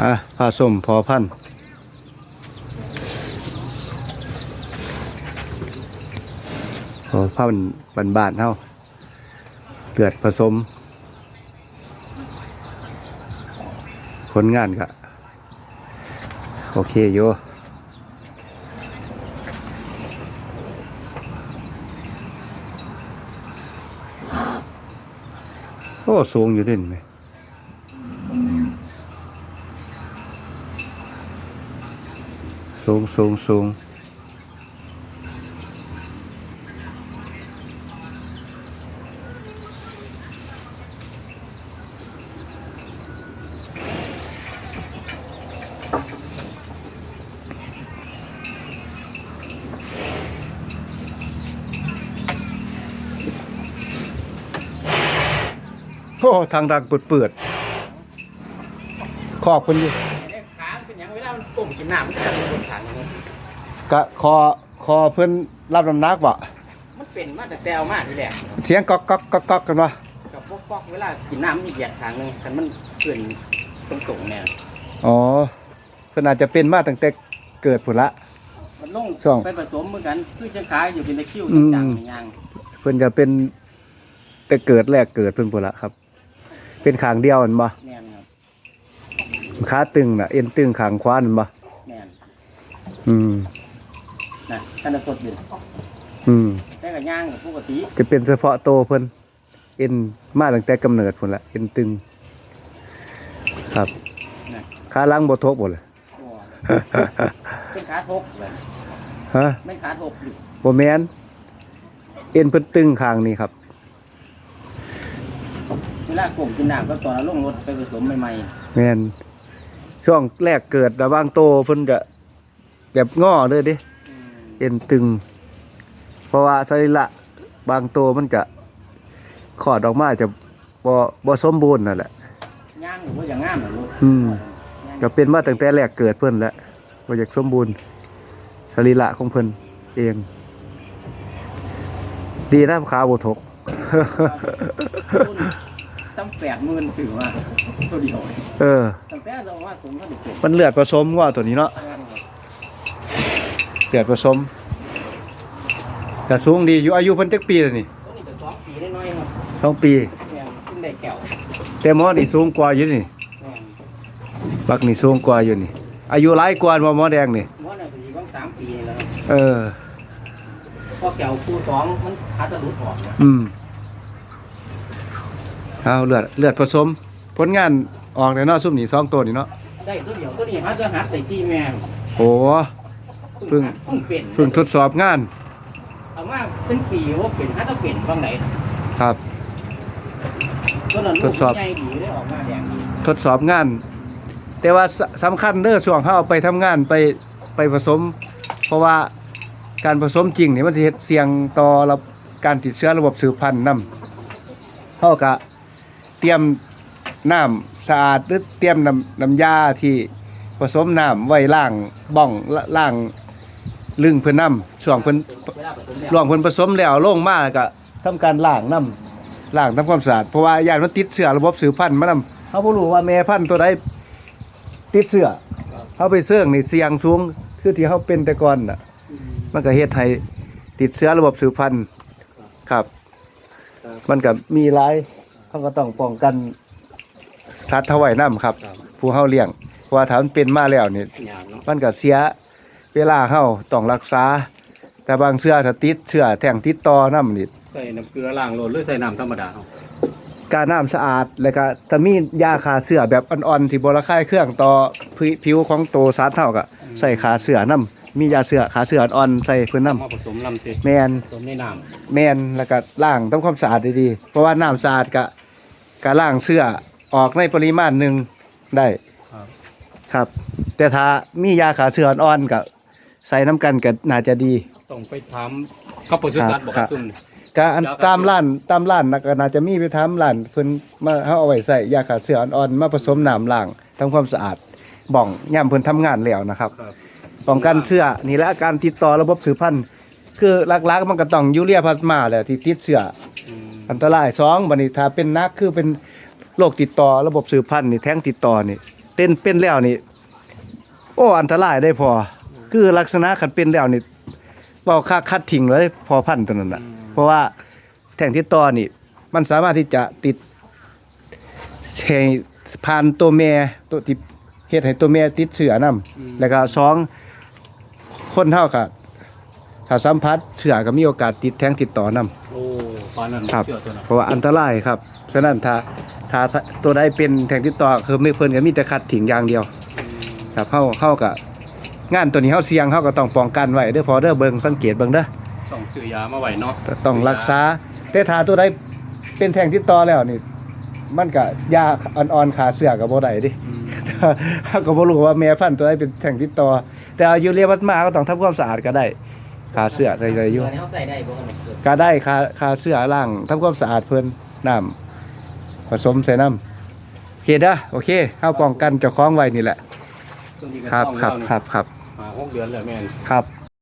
อะผ้าส้มพอพันพอพันธุ์บานๆเฮาเลือดผสม ผลงานก็โอเคอยู่โอ้สูงอยู่ดินไหม สูงสูงสูงโอ้ทางดังเปิดเปิดๆขอบคุณอยู่ อย่างเวลามันปุ่มกินน้ำมันจะเป็นบนถังนะครับกะคอคอเพื่อนรับน้ำหนักบ่มันเป็นมาแต่แต่เอามาทีแรกเสียงก๊อกก๊อกก๊อกก๊อกกันวะกับพวกปอกเวลากินน้ำมันเหยียดทางหนึงคันมันเกินตรงตรงๆเนี่ยอ๋อเพื่อนอาจจะเป็นมาตั้งแต่เกิดผุนละ มันลงช่วง ไปผสมเหมือนกันคือจังขายอยู่เป็นตะคริวอืมจังๆในยางเพื่อนจะเป็นแต่เกิดแรกเกิดเพื่อนผุนละครับ เป็นขางเดียวแมันบ่แม่นครับ ขาตึงน่ะ เอ็นตึงขางขวานั่นบ่แม่นอืมนะท่านจะสดอยู่อืมแต่กับย่างปกติจะเป็นเฉพาะโตวเพิ่นเอ็นมาตั้งแต่กำเนิดพุ่นละเอ็นตึง ครับนะขาหลังบ่ทบบ่เลยโอ้เป็นขาทกเลยฮะไม่ขาทกอยู่บ่แม่นเอ็นเพิ่นตึงข้างนี้ครับ เวลากลุ่มกินน้ำก็ตอนเอาลงรถไปผสมใหม่ แม่นช่วงแรกเกิดระหว่างโตเพิ่นก็แบบง้อเลยเดิๆอืมเอ็นตึง เพราะว่าสรีระบางโตมันจะขอดออกมาจะบ่บ่สมบูรณ์นั่นแหละ ย่างหรือว่าอย่างงามเหรอลูกอืมย่างก็เป็นมาตั้งแต่แรกเกิดเพิ่นแหล้วบ่อยากสมบูรณ์สรีระของเพิ่นเอง ดีนะขาบ่ทก รุ่น ตั้งแปดหมื่นสื่อมาตัวเดียวเออ ตั้งแต่เราว่าสมก็เด็กเก็บมันเลือดผสมว่าตัวนี้เนาะเลือดผสมแต่สูงดีอยู่อายุเพิ่นจักปีแล้วนี่ตัวนี้จะสองปีได้น้อยครับสองปีแม่นขึ้นได้แก้วแต่หมอนี่สูงกว่าอยู่นี่แม่นบักนี่สูงกว่าอยู่นี่ อายุหลายกว่าบ่หมอแดงนี่หมอน่ะสี่ว่างสามปีแล้วครับเออ พอแก้วคู่สองมันขาจะหลุดออกเนี่ยอืม เอาเลือดเลือดผสม ผลงานออกในเนาะซุ่มนี่สองตัวนี่เนาะได้ตัวเดียวตัวนี้หาจะหัดแต่ชี้แม่นโอ้เพิ่งหัดเพิ่งเป็นฝึกทดสอบงานเอามาเป็นปีว่าเป็นหาจะเป็นบางไหนครับตัวนั้นทลูดกสอบใหญ่ดีได้ออกมาแดงดีทดสอบงาน แต่ว่าสสำคัญเด้อช่วงเฮาไปทำงานไปไปผสม เพราะว่าการผสมจริงนี่มันสิเฮ็ดเสี่ยงต่อระบบการติดเชื้อระบบสืบพันธุ์นํเฮาก็ เตรียมน้ำสะอาดหรือเตรียมน้ำน้ำยาที่ผสมน้ำไว้ล้างบ้องละล้างลึงเพิ่นน้ำช่วงเพิ่นลาผสมแล้วรวงเพิ่นผสมแล้วลงมาก็ทำการล้างน้ำล้างทำความสะอาดเพราะว่าญาติมันติดเชื้อระบบสืบพันธุ์มานำเฮาบ่รู้ว่าแม่พันธุ์ตัวใดติดเชื้อเฮาไปเสื่องนี่เสี่ยงสูงคือที่เฮาเป็นแต่ก่อนน่ะ มันก็เฮ็ดให้ติดเชื้อระบบสืบพันธุ์ครับครับมันก็มีหลาย เฮาก็ต้องป้องกันสัตว์เท่าไว้นํครับ ครับผู้เฮาเลี้ยงเพราะว่าถ้ามันเป็นมาแล้วนี่ยาวเนาะมันก็เสียเวลาเฮาต้องรักษา แต่บางเชื้อถ้าติดเชื้อแท่งติดต่อนํนี่ใส่น้ำเกลือล้างโลดหรือใส่น้ำธรรมดาเอาการน้ำสะอาดแล้วก็ถ้ามียาฆ่าเชื้อแบบอ่อนๆที่บ่ระคายเครื่องต่อผิวผิวของตัวสัตว์เฮาก็ใส่ฆ่าเชื้อนํ มียาเชื้อฆ่าเชื้ออ่อนๆใส่เพิ่นนํมาผสมลำสิแม่นผสมในน้แม่นแล้วก็ล้างทำความสะอาดดีๆเพราะว่าน้ำสะอาดก็ก็ล้างเชื้อออกในปริมาณหนึงได้ำครับครับ แต่ถ้ามียาฆ่าเชื้ออ่อนๆก็ใส่น้ำกันก็น่าจะดีต้องไปถามกับปศุสัตว์บอกครับตุ้มก็อันยาฆ่าเชื้อตามร้านตามร้านน่ะก็น่าจะมีไปทำร้านเพิ่นมาเฮาเอาไว้ใส่ยาฆ่าเชื้ออ่อนๆมาผสมน้ำล้างทำความสะอาดบ้องย่ํเพิ่นทำงานแล้วนะครับครับ ป้องกันเชื้อนี่แหละการติดต่อระบบสืบพันธุ์คือหลักๆมันก็ต้องยูเรียพลาสมาแหละที่ติดเชื้ออืมอันตรายสองบัดนี้ถ้าเป็นนักคือเป็นโรคติดต่อระบบสืบพันธุ์นี่แท้งติดต่อนี่ต้นเป็นแล้วนี่ โอ้อันตรายได้พอ คือลักษณะคันเป็นแล้วนี่เว้าค่าคัดทิ้งเลยพอพันธุ์ตัวนั้นน่ะเพราะว่าแท่งที่ต่อนี่ มันสามารถที่จะติดเชผ่านตัวแม่ตัวที่เฮ็ดให้ตัวแม่ติดเชื้อนํแล้วก็สอง คนเฮาก็ถ้าสัมผัสเชื้อก็มีโอกาสติดแท้งติดต่อนํโอ้ปานนั้นครับ เชื่อตัวนั้นเพราะว่าอันตรายครับฉะนั้นถ้าถ้าตัวใดเป็นแทงติดต่อคือไม่เพิ่นก็มีแต่คัดทิ้งอย่างเดียวครับเฮาเฮาก็งานตัวนี้เฮาเสี่ยงเฮาก็ต้องป้องกันไว้เด้อพอเด้อเบิ่งสังเกตเบิ่งเด้อต้องซื้อยามาไว้เนาะต้องรักษา แต่ถ้าตัวใดเป็นแทงติดต่อแล้วนี่มันก็ยาอ่อนๆขาเสื้อก็บ่ได้ดิอืมเฮาก็บ่รู้ว่าแม่พันธุ์ตัวใดเป็นแทงติดต่อ แต่อายุเรียวัดมาก็ต้องทำความสะอาดก็ได้ขาเสื้อได้ได้อยู่เขาใส่ได้บ่ครับก็ได้คาคาเสื้อล่างทำความสะอาดเพิ่นน้ำผสมใส่น้ำโอเคเด้อโอเคเฮาป้องกันเจ้าของไว้นี่แหละตัวนี้ก็ครับต้องครับแล้วนี่ครับครับอ่าหกเดือนแล้วแม่น ครับ